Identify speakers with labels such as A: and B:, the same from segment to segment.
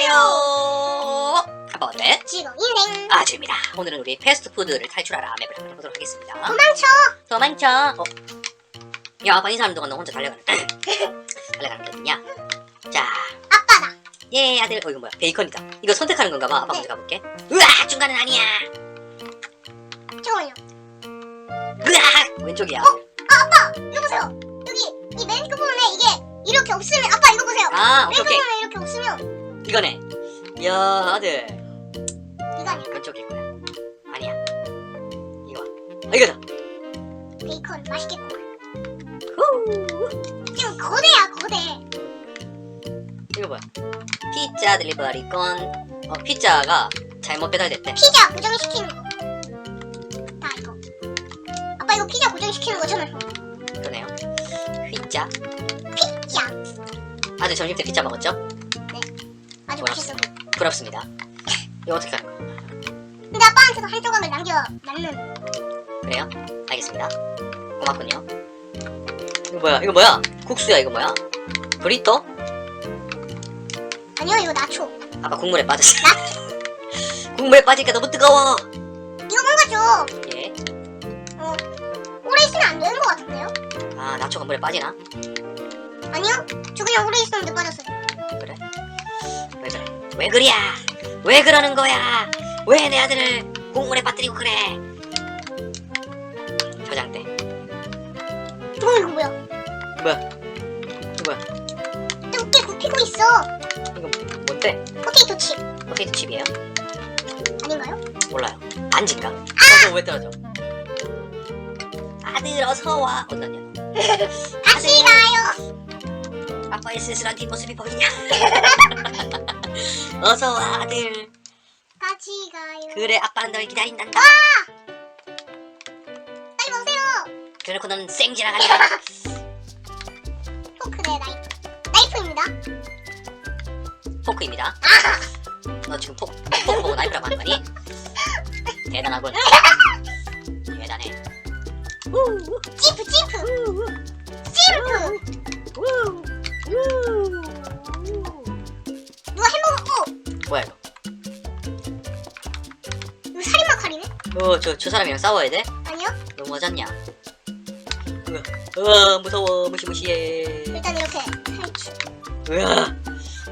A: 안녕하세요. 한번은
B: 지금 인생
A: 아주입니다. 오늘은 우리 패스트푸드를 탈출하라 맵을 한번 해보도록 하겠습니다.
B: 도망쳐
A: 도망쳐. 어. 야, 아빠 인사하는 동안 너 혼자 달려가는. 달려가는 게 어딨냐? 자,
B: 아빠다
A: 예, 아들. 어, 이거 뭐야? 베이컨이다. 이거 선택하는 건가 봐. 아빠
B: 네.
A: 먼저 가볼게. 으악! 중간은 아니야.
B: 잠깐만요
A: 으악! 왼쪽이야.
B: 이거 보세요 여기 이 맨 끝부분에 이게 이렇게 없으면 아빠 이거 보세요
A: 아,
B: 맨
A: 오케이, 오케이.
B: 끝부분에 이렇게 없으면
A: 이거네. 야, 아들.
B: 이거 아니야
A: 왼쪽일 거야. 아니야. 이거. 아, 이거다.
B: 베이컨 맛있겠구만
A: 후.
B: 지금 거대야 거대
A: 이거 뭐야? 피자 딜리버리 건. 어, 피자가 잘못 배달됐대.
B: 피자 고정시키는 거다 이거 아빠 이거 피자 고정시키는 거잖아요
A: 그러네요. 피자.
B: 피자
A: 아들 점심 때 피자 먹었죠?
B: 맛있어
A: 부럽습니다. 이거 어떻게 할 거야?
B: 근데 아빠한테도 한 조각을 남겨 남는
A: 그래요? 알겠습니다. 고맙군요. 이거 뭐야? 이거 뭐야? 국수야 이거 뭐야? 브리또?
B: 아니요 이거 나초
A: 아빠 국물에 빠졌어. 국물에 빠지니까 너무 뜨거워.
B: 이거 뭔가죠
A: 예.
B: 어 오래 있으면 안 되는 것 같은데요
A: 아 나초가 물에 빠지나?
B: 아니요 저 그냥 오래 있었는데 빠졌어요?
A: 왜 그리야? 왜 그러는 거야? 왜 내 아들을 국물에 빠뜨리고 그래? 저장대.
B: 어 이거 뭐야
A: 뭐야? 이거 뭐야?
B: 뚝게 굽히고 있어
A: 이거 뭔데?
B: 포테이토 칩
A: 포테이토 칩이에요?
B: 아닌가요?
A: 몰라요. 반지인가? 아! 왜 떨어져? 아들 어서 와. 어디냐?
B: 같이 가요
A: 아빠의 쓸쓸한 뒷모습이 보이냐? 어서 와 아들.
B: 같이 가요
A: 그래 아빠는 널 기다린단다.
B: 빨리 오세요
A: 그래놓고 너는 쌩 지나간다.
B: 포크 네 나이프 나이프입니다
A: 포크입니다. 너 지금 포, 포크 보고 나이프라고 하는 거니? 대단하군. 대단해.
B: 찌프 찌프 찌프 누가 어
A: 저 저 사람이랑 싸워야 돼?
B: 아니요
A: 너무 하잖냐? 으아 무서워 무시무시해.
B: 일단 이렇게 탈출
A: 으아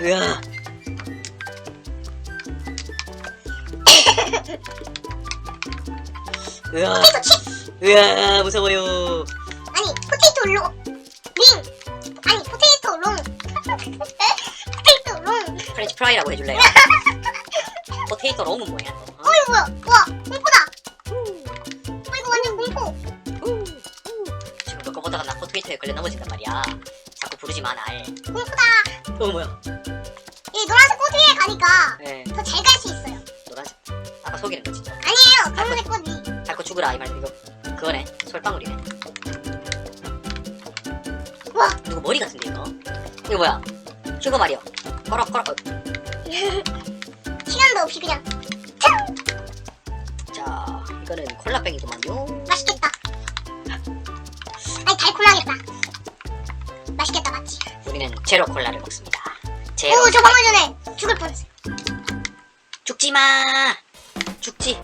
A: 으아. 으아
B: 포테이토 칩
A: 으아 무서워요.
B: 아니 포테이토 롱 링 아니 포테이토 롱 포테이토 롱
A: 프렌치 프라이라고 해줄래요? 포테이토 롱은 뭐야? 어?
B: 어 이거 뭐야 와 공포다
A: 포테이토에 걸려 넘어진단 말이야. 자꾸 부르지 마 날.
B: 공포다
A: 어 뭐야?
B: 이 노란색 꽃 위에 가니까 예더잘 갈 수 있어요
A: 노란색. 아까 속이는 거 진짜.
B: 아니에요 검은색 꽃 위.
A: 밟고 죽으라 이 말 이거 그거네. 솔방울이네.
B: 와
A: 누구 머리 같은데 이거? 이거 뭐야? 슈거 마리오. 꺼럭꺼럭. 어,
B: 시간도 없이 그냥
A: 자 이거는 콜라병이구만요. 우리는 제로 콜라를 먹습니다. 제로.
B: 오 저 방금 전에 죽을 뻔했어요
A: 죽지 마. 죽지.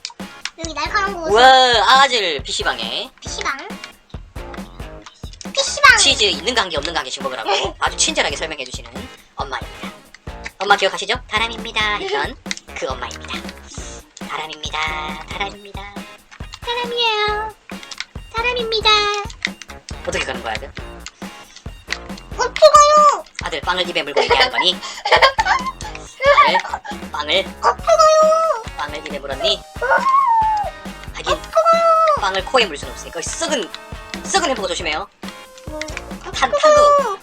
B: 여기 날카로운 거
A: 우와 아질 PC방에
B: PC방 PC방
A: 치즈 한게 없는가 한 개씩 먹으라고 아주 친절하게 설명해 주시는 엄마입니다. 엄마 기억하시죠? 다람입니다. 했던 그 엄마입니다. 다람입니다. 다람입니다. 다람이에요. 다람입니다. 어떻게 가는 거야?
B: 어떻게 가요
A: 아들 빵을 입에 물고 얘기하는 거니? 아들 빵을
B: 어떻게 가요
A: 빵을 입에 물었니? 하긴 빵을 코에 물 수는 없으니까 썩은 썩은 햄버거 조심해요. 탄 탄도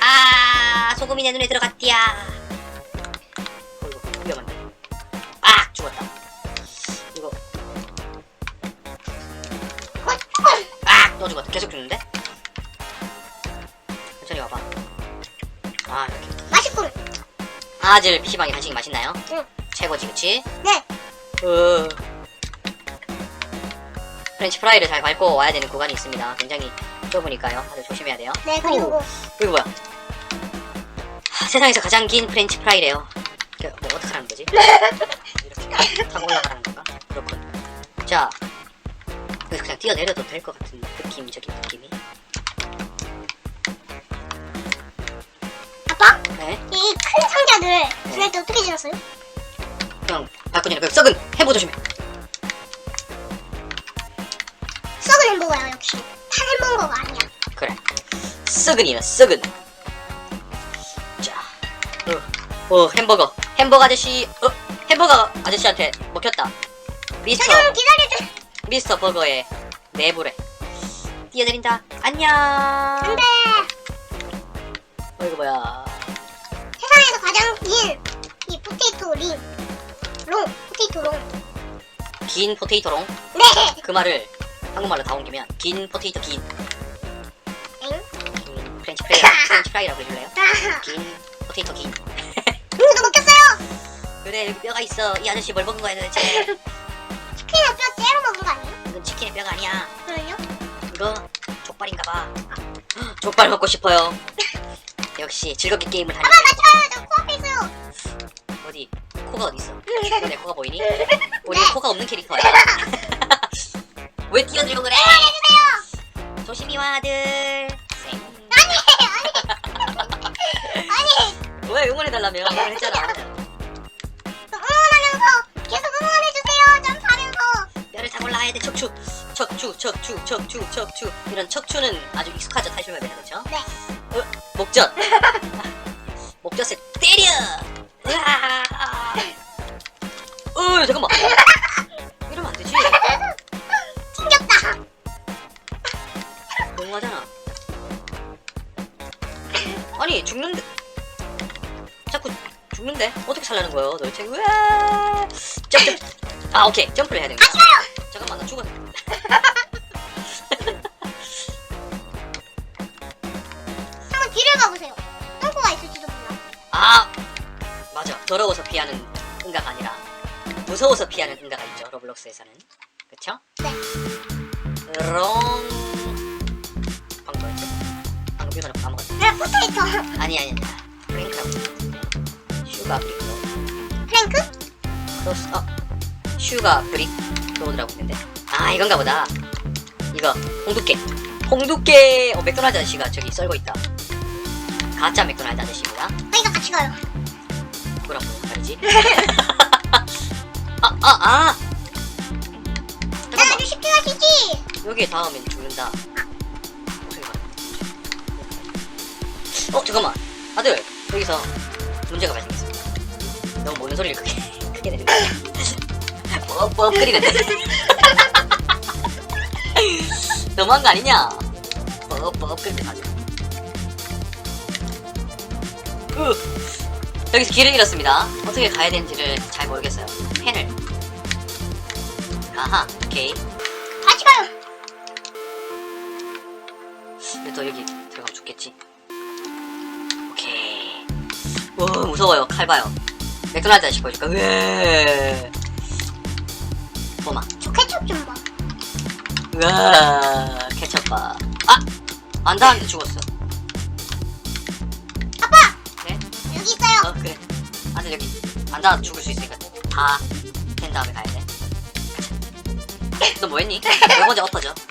A: 아 소금이 내 눈에 들어갔디야. 천천히 와봐. 아 이렇게.
B: 맛있군
A: 아들 PC방에 간식이 맛있나요?
B: 응.
A: 최고지 그치?
B: 네
A: 어... 프렌치 프라이를 잘 밟고 와야 되는 구간이 있습니다. 굉장히 좁으니까요. 다들 조심해야 돼요.
B: 네 그리고
A: 이거 뭐야? 세상에서 가장 긴 프렌치 프라이래요. 그, 뭐 어떻게 하는 거지? 이렇게 타고 올라가는 건가? 그렇군. 자, 그냥 뛰어내려도 될 것 같은 느낌적인 느낌이.
B: 큰 상자들 분할 때 어떻게 지났어요?
A: 그냥 발코니에 그 썩은 햄버 조심해.
B: 썩은 햄버거야 역시. 탄 햄버거가 아니야.
A: 그래. 썩은이야, 썩은. 자, 어, 어, 햄버거. 햄버거 아저씨, 어, 햄버거 아저씨한테 먹혔다. 미스터,
B: 저좀 기다려줘.
A: 미스터 버거의 내부래. 뛰어내린다. 안녕.
B: 안돼.
A: 어, 이거 뭐야.
B: 가장 긴 이 포테이토 링. 롱. 포테이토 롱.
A: 긴 포테이토롱.
B: 네.
A: 그 말을 한국말로 다 옮기면 긴 포테이토 긴.
B: 엥?
A: 긴 프렌치 프라이, 프렌치 프라이라고 해줄래요?
B: 아,
A: 긴 포테이토 긴.
B: 저도 먹혔어요.
A: 그래, 여기 뼈가 있어. 이 아저씨 뭘 먹은 거야 도대체?
B: 치킨에 뼈 째려 먹은 거 아니에요?
A: 이건 치킨의 뼈가 아니야.
B: 그럼요?
A: 이거 족발인가 봐. 족발 먹고 싶어요. 역시 즐겁게 게임을
B: 코앞에 있어요.
A: 코가 있어? 내 코가 보이니? 우리 코가 없는 캐릭터야. 왜 뛰어들고 그래? 조심히 와 아들. 쌩.
B: 아니.
A: 왜 응원해달라며? 응원을 했잖아.
B: 응원하면서 계속 응원해주세요. 점프하면서.
A: 뼈를 타고 올라가야 돼. 척추, 척추, 척추, 척추, 척추. 이런 척추는 아주 익숙하죠 탈출맵에 그렇죠?
B: 네.
A: 어, 목젖. 목젖에 때려. 어 잠깐만. 이러면 안 되지.
B: 튕겼다.
A: 너무하잖아. 아니 죽는데 자꾸 죽는데 어떻게 살라는 거예요 도대체? 으아. 점프. 아 오케이 점프를 해야 거야. 잠깐만 나 죽었어.
B: 한번 뒤를 가보세요. 똥꼬가 있을지도 몰라.
A: 아 맞아 더러워서 피하는 무서워서 피하는 응가가 있죠 로블록스에서는 그쵸?
B: 네.
A: 롱 방금 뭐였지? 방금 이거는 까먹었어
B: 네, 포테이토.
A: 아니 아니 아니 프랭크라고 슈가 브릭
B: 플랭크?
A: 크로스 어 슈가 브릭 로드라고 있는데 아 이건가 보다 이거 홍두깨 홍두깨 어 맥도날드 아저씨가 저기 썰고 있다 가짜 맥도날드 아저씨입니다
B: 저희가 같이 가요.
A: 무슨 말이지? 아, 아, 아!
B: 나
A: 잠깐만.
B: 쉽게 가시지.
A: 여기에 닿으면 죽는다. 어떻게 가? 어, 잠깐만. 아들, 여기서 문제가 발생했어. 너무 모는 소리를 크게, 크게 내는 거야. 뻑뻑 끓이는데. 너무한 거 아니냐? 뻑뻑 끓이는 가지고. 으. 여기서 길을 잃었습니다. 어떻게 가야 되는지를 잘 모르겠어요. 펜을. 아하, 오케이.
B: 같이 가요.
A: 근데 또 여기 들어가면 죽겠지. 오케이. 오, 무서워요. 칼 봐요. 맥도날드 아저씨 보여줄까? 으에. 보마.
B: 저 케첩 좀 봐.
A: 으아, 케첩 봐. 아! 안 닿았는데 죽었어.
B: 아빠!
A: 네?
B: 여기 있어요.
A: 어, 그래. 아들 여기. 안 닿아 죽을 수 있으니까 다된 다음에 가야 돼. 너 뭐했니? 엎어져. 안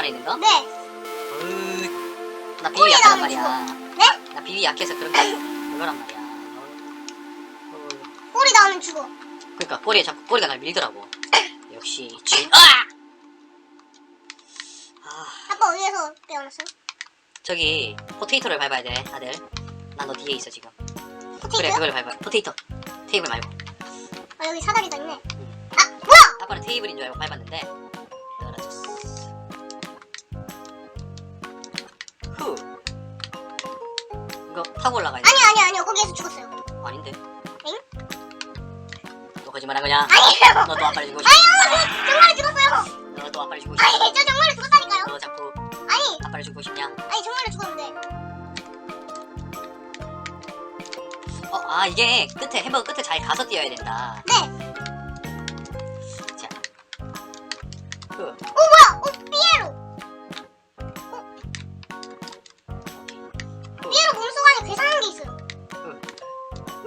A: 안에 있는 거?
B: 네.
A: 으, 나 비위 약하단 말이야.
B: 네?
A: 나 비위 약해서 그런 거 그거란 말이야. 어, 어,
B: 꼬리 나오면 죽어.
A: 그러니까 꼬리에 자꾸 꼬리가 날 밀더라고. 역시 쥐. 아! 아,
B: 아빠 어디에서 빼어났어요?
A: 저기 포테이토를 밟아야 돼, 아들. 난 너 뒤에 있어 지금.
B: 포테이토요?
A: 그래, 그걸 밟아. 포테이토. 테이블 말고.
B: 아, 여기 사다리가 있네. 아, 뭐야!
A: 아빠는 테이블인 줄 알고 밟았는데 후. 이거 타고 올라가야 돼.
B: 아니, 아니, 아니요. 거기에서 죽었어요.
A: 아닌데.
B: 엥?
A: 너 거짓말한 거냐?
B: 아니에요.
A: 너또 아빠를 죽고 싶어.
B: 아니요. 정말 죽었어요.
A: 너또 아빠를 죽고 싶어.
B: 아니 저 정말로 죽었다니까요.
A: 너 자꾸
B: 아니
A: 아빠를 죽고 싶냐?
B: 아니 정말로 죽었는데.
A: 어, 아 이게 끝에 햄버거 끝에 잘 가서 뛰어야 된다.
B: 네.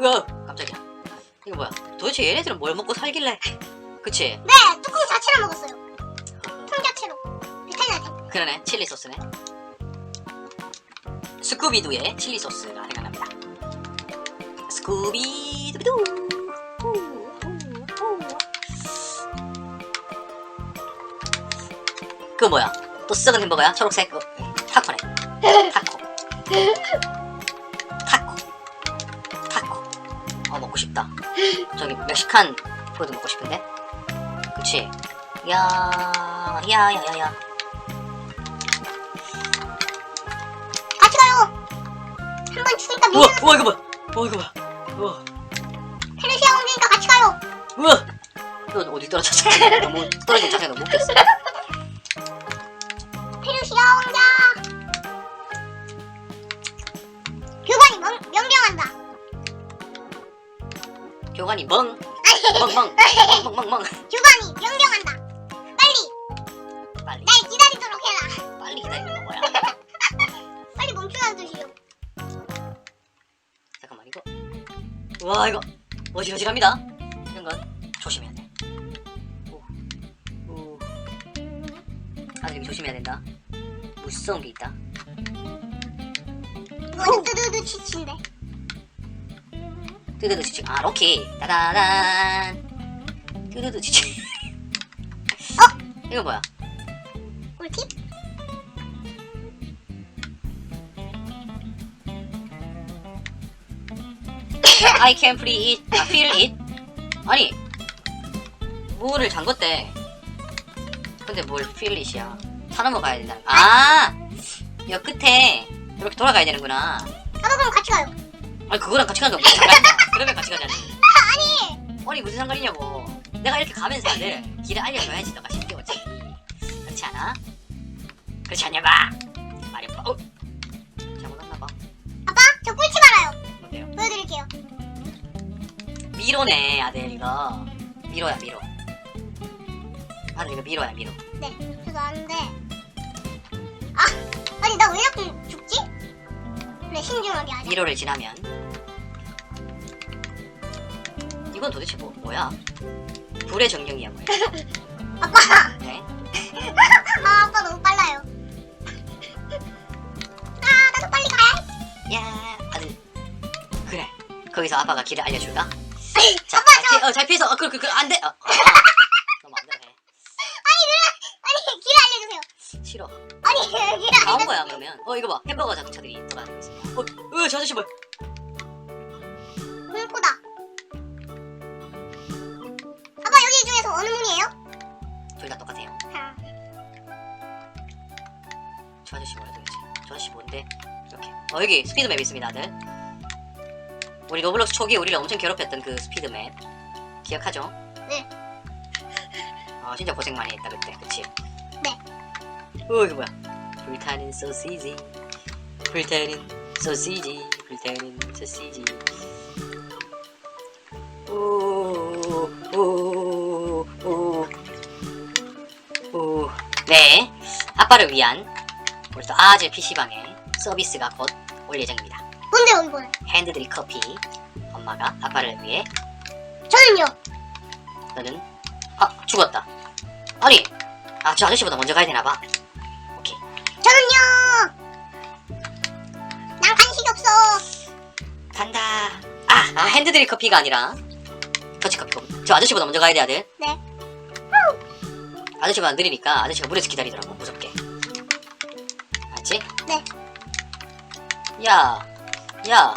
A: 으아, 깜짝이야. 이거 뭐야? 도대체 얘네들은 뭘 먹고 살길래? 그치?
B: 네 뚜껑 자체를 먹었어요. 통 자체로. 비타민한테.
A: 그러네, 칠리 소스네. 스쿠비두의 칠리 소스가 생각납니다. 스쿠비두비두. 그 뭐야? 또 썩은 햄버거야? 초록색? 어, 타코네. 타코. 타코. 먹고 싶다. 저기 멕시칸 푸드 먹고 싶은데? 그치? 야, 야, 야, 야, 야.
B: 같이 가요. 한 번 죽으니까
A: 우와,
B: 미는
A: 우와, 이거 봐. 우와, 이거 봐. 우와,
B: 페르시아 왕자니까 같이 가요.
A: 우와. 너 어디 떨어졌어? 너무 떨어진 자세가 너무 웃겼어.
B: 교관이
A: 멍,
B: 아니,
A: 멍, 멍, 멍, 멍, 멍.
B: 교관이 명령한다. 빨리
A: 빨리,
B: 날 기다리도록 해라.
A: 빨리 기다리는 거 뭐야?
B: 빨리 멈추라는 뜻이요.
A: 잠깐만 이거. 와 이거 어지러지랍니다. 이런 건 조심해야 돼. 오, 오. 아들 조심해야 된다. 무서운 게 있다.
B: 이거는 뜨드드 치치인데.
A: 뜨드드 지치. 아 로키. 따다단. 뜨드드 지치. 어? 이거 뭐야?
B: 꿀팁?
A: I can feel it. 아, feel it. 아니, 물을 잠궜대. 근데 뭘 feel it이야. 사 넘어가야 된다. 아! 여 끝에 이렇게 돌아가야 되는구나.
B: 아빠 그럼 같이 가요.
A: 아니, 그거랑 같이 무슨 상관이야. 그러면 같이 가자니.
B: 아니
A: 아니, 무슨 상관이냐고. 내가 이렇게 가면서 다들 길을 알려줘야지 너가 쉽게 오지. 그렇지 않아? 그렇지 않냐, 봐. 말이 봐. 어? 잘못 왔나봐.
B: 아빠 저 꿀팁 알아요.
A: 뭔데요?
B: 보여드릴게요.
A: 미로네, 아들, 이거. 미로야, 미로. 아들, 이거 미로야, 미로.
B: 네 저도 아는데. 아 아니 나 왜 자꾸 죽지? 그래 신중하게 하자.
A: 미로를 지나면 이건 도대체 뭐, 뭐야? 불의 정령이야 뭐야?
B: 아빠
A: 네?
B: 아 아빠 너무 빨라요. 아 나도 빨리 가야.
A: 야 아들 그래 거기서 아빠가 길을 알려줄까? 자,
B: 아빠,
A: 잘, 피, 어, 잘 피해서 어, 그, 그, 그, 안 돼! 어, 어, 어. 너무 안 돼.
B: 아니 길 알려주세요.
A: 싫어.
B: 아니
A: 길다온
B: 알려주세요.
A: 거야, 그러면. 어, 이거 봐. 햄버거 자동차들이 돌아다니고 있어. 어, 어, 저 아저씨 뭐야? 똑같아요.
B: 아,
A: 저 아저씨 뭐야, 도대체? 저 아저씨 뭔데? 이렇게. 어, 여기 스피드맵 있습니다, 아들. 우리 로블록스 초기에 우리를 엄청 괴롭혔던 그 스피드맵. 기억하죠?
B: 네.
A: 아, 진짜 고생 많이 했다, 그때. 그치?
B: 네.
A: 어, 이거 뭐야? 불타는 소시지. 불타는 소시지. 불타는 소시지. 네. 아빠를 위한 우리 또 아재 PC방에 서비스가 곧 올 예정입니다.
B: 뭔데요 이거는?
A: 핸드드립 커피. 엄마가 아빠를 위해
B: 저는요.
A: 너는 아 죽었다. 아니, 아 저 아저씨보다 먼저 가야 되나 봐. 오케이.
B: 저는요. 난 간식이 없어.
A: 간다. 아, 아 핸드드립 커피가 아니라 터치 커피고. 저 아저씨보다 먼저 가야 돼 아들.
B: 네.
A: 아저씨가 느리니까 아저씨가 물에서 기다리더라고 무섭게. 알지?
B: 네.
A: 야, 야.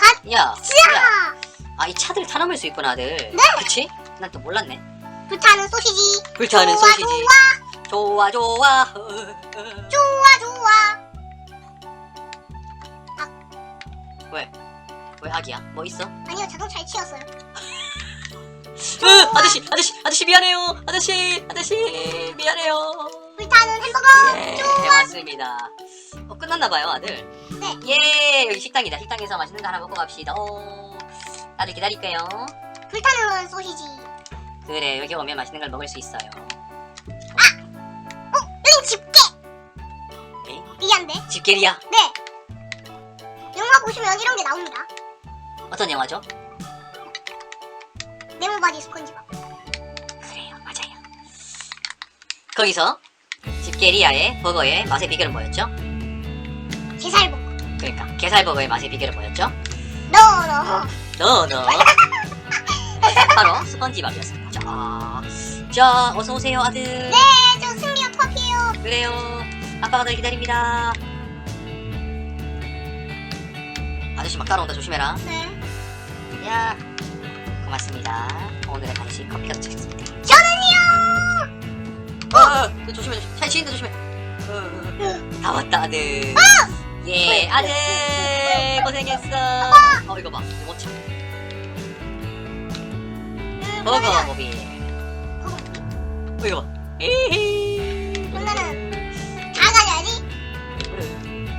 A: 아이 차들 타넘을 수 있구나 아들.
B: 네.
A: 그치? 난또 몰랐네.
B: 불타는 소시지.
A: 불타는
B: 좋아,
A: 소시지. 좋아 좋아. 어, 어.
B: 좋아 좋아.
A: 왜 왜 아기야? 뭐 있어?
B: 아니요 자동차에 치였어요.
A: 으, 아저씨, 아저씨, 아저씨 미안해요. 아저씨, 아저씨 미안해요.
B: 불타는 햄버거.
A: 예,
B: 좋아.
A: 맞습니다. 어, 끝났나봐요, 아들.
B: 네.
A: 예, 여기 식당이다. 식당에서 맛있는 거 하나 먹고 갑시다. 어, 다들 기다릴게요.
B: 불타는 소시지.
A: 그래, 여기 오면 맛있는 걸 먹을 수 있어요.
B: 여긴 집게.
A: 에이?
B: 리안데.
A: 집게리야.
B: 네. 영화 보시면 이런 게 나옵니다.
A: 어떤 영화죠?
B: 네모바디 스펀지밥.
A: 그래요, 맞아요. 거기서 집게리아의 버거의 맛의 비결은 뭐였죠?
B: 게살볶음.
A: 그러니까 게살버거의 맛의 비결은 뭐였죠?
B: 너너.
A: 너, 너. 바로 스펀지밥이었습니다. 자, 자, 어서 오세요, 아들.
B: 네, 저 승리의 퍼피예요.
A: 그래요. 아빠가 널 기다립니다. 아저씨 막 따라온다 조심해라.
B: 네.
A: 야, 고맙습니다. 오늘의 간식 커피가 도착했습니다.
B: 저는요.
A: 어, 그 조심해, 조심. 잘 치인다 조심해. 어, 어, 어. 다 왔다 아들. 예, 아들 고생했어. 어, 이거 봐, 못 참. 버거 모빌. 어, 이거 봐. 에헤이.
B: 그럼 나는 다 가져야지.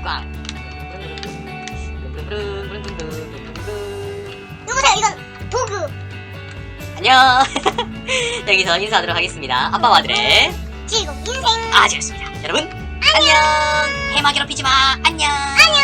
A: 꽝.
B: 누구세요? 이건 도구.
A: 안녕. 여기서 인사하도록 하겠습니다. 아빠와 아들의
B: 지금 인생.
A: 아지였습니다. 여러분, 안녕. 해마 괴롭히지 마. 안녕.
B: 안녕.